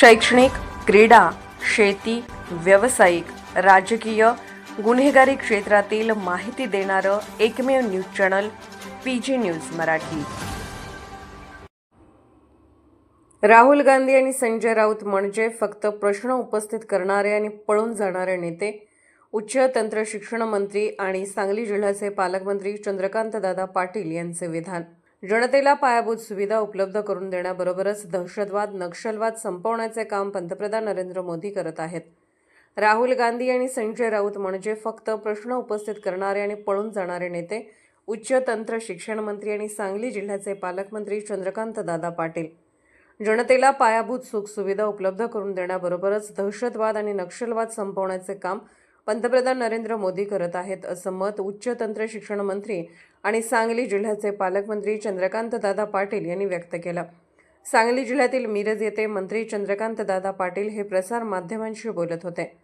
शैक्षणिक क्रीडा शेती व्यावसायिक राजकीय गुन्हेगारी क्षेत्रातील माहिती देणारं एकमेव news channel P G news Marathi. Rahul Gandhi आणि संजय राऊत म्हणजे फक्त प्रश्न उपस्थित करणारे आणि पळून जाणारे नेते उच्च तंत्र शिक्षण मंत्री आणि सांगली जिल्ह्याचे पालकमंत्री चंद्रकांतदादा पाटील यांचे विधान. जनतेला पायाभूत सुविधा उपलब्ध करून देण्याबरोबरच दहशतवाद नक्षलवाद संपवण्याचे काम पंतप्रधान नरेंद्र मोदी करत आहेत. राहुल गांधी आणि संजय राऊत म्हणजे फक्त प्रश्न उपस्थित करणारे आणि पळून जाणारे नेते उच्च तंत्र शिक्षण मंत्री आणि सांगली जिल्ह्याचे पालकमंत्री चंद्रकांत दादा पाटील. जनतेला पायाभूत सुखसुविधा उपलब्ध करून देण्याबरोबरच दहशतवाद आणि नक्षलवाद संपवण्याचे काम पंतप्रधान नरेंद्र मोदी करत आहेत असं मत उच्च तंत्र शिक्षण मंत्री आणि सांगली जिल्ह्याचे पालकमंत्री चंद्रकांत दादा पाटील यांनी व्यक्त केलं. सांगली जिल्ह्यातील मिरज येथे मंत्री चंद्रकांत दादा पाटील हे प्रसार माध्यमांशी बोलत होते.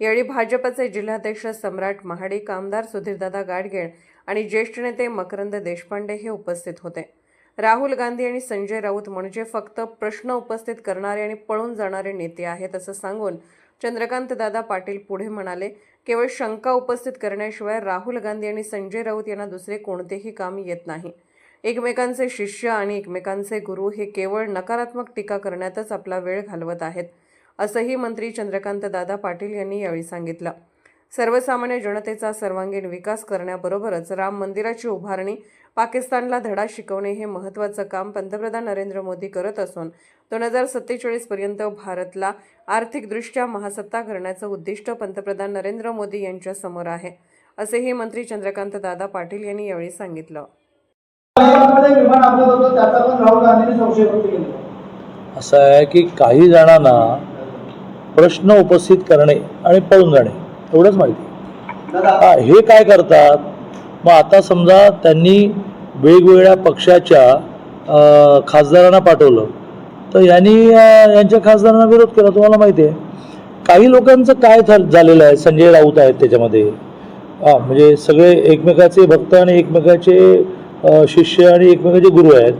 यावेळी भाजपचे जिल्हाध्यक्ष सम्राट महाडिक आमदार सुधीरदादा गाडगेळ आणि ज्येष्ठ नेते मकरंद देशपांडे हे उपस्थित होते. राहुल गांधी आणि संजय राऊत म्हणजे फक्त प्रश्न उपस्थित करणारे आणि पळून जाणारे नेते आहेत असं सांगून चंद्रकांत दादा पाटील पुढे म्हणाले केवळ शंका उपस्थित करण्याशिवाय राहुल गांधी आणि संजय राऊत यांना दुसरे कोणतेही काम येत नाही. एकमेकांचे शिष्य आणि एकमेकांचे गुरु हे केवळ नकारात्मक टीका करण्यातच आपला वेळ घालवत आहेत असंही मंत्री चंद्रकांत दादा पाटील यांनी यावेळी सांगितलं. सर्वसामान्य जनतेचा सर्वांगीण विकास करण्याबरोबरच राम मंदिराची उभारणी पाकिस्तानला धडा शिकवणे हे महत्त्वाचं काम पंतप्रधान नरेंद्र मोदी करत असून दोन हजार सत्तेचाळीसपर्यंत भारतला आर्थिकदृष्ट्या महासत्ता करण्याचं उद्दिष्ट पंतप्रधान नरेंद्र मोदी यांच्या समोर आहे असेही मंत्री चंद्रकांत दादा पाटील यांनी यावेळी सांगितलं. मध्ये विमान अपघात होतो त्याचा पण राहुल गांधींनी संशय व्यक्त केला. असं आहे की काही जणांना प्रश्न उपस्थित करणे आणि पळून जाणे एवढंच माहिती दादा. हे काय करतात? मग आता समजा त्यांनी वेगवेगळ्या पक्षाच्या खासदारांना पाठवलं. तर यांनी यांच्या खासदारांना विरोध केला तुम्हाला माहिती आहे. काही लोकांचं काय झाल- झालेलं आहे? संजय राऊत आहेत त्याच्यामध्ये. हां म्हणजे सगळे एकमेकाचे भक्त आणि एकमेकाचे शिष्य आणि एकमेकाचे गुरु आहेत.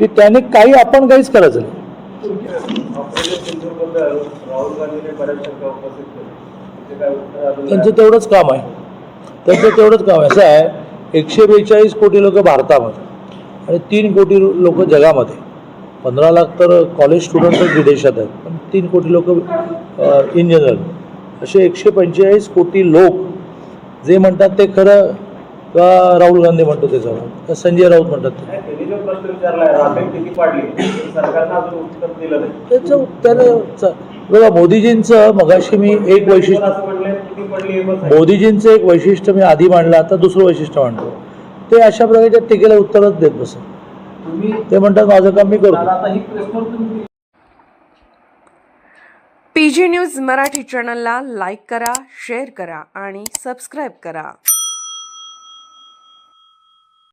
ते त्याने काही आपण काहीच करायचं नाही. त्यांचं तेवढंच काम आहे. त्यांचं तेवढंच काम आहे. असं आहे. एकशे बेचाळीस कोटी लोक भारतामध्ये आणि तीन कोटी लोक जगामध्ये. पंधरा लाख तर कॉलेज स्टुडंटच विदेशात आहेत पण तीन कोटी लोक इन जनरल असे एकशे पंचेचाळीस कोटी लोक जे म्हणतात ते खरं का राहुल गांधी म्हणतो ते खरं का संजय राऊत म्हणतात त्याचं उत्तर बघा मोदीजींचं मगाशी मी एक वैशिष्ट्य मोदीजींचं एक वैशिष्ट्य मी आधी मांडलं आता दुसरं वैशिष्ट्य मांडतो. ते अशा प्रकारच्या टीकेला उत्तरच देत बसत. तुम्ही ते म्हणतात माझं काम मी करतो. आता ही प्रेसनोट तुम्ही पी जी न्यूज मराठी चॅनलला लाईक करा शेअर करा आणि सबस्क्राईब करा.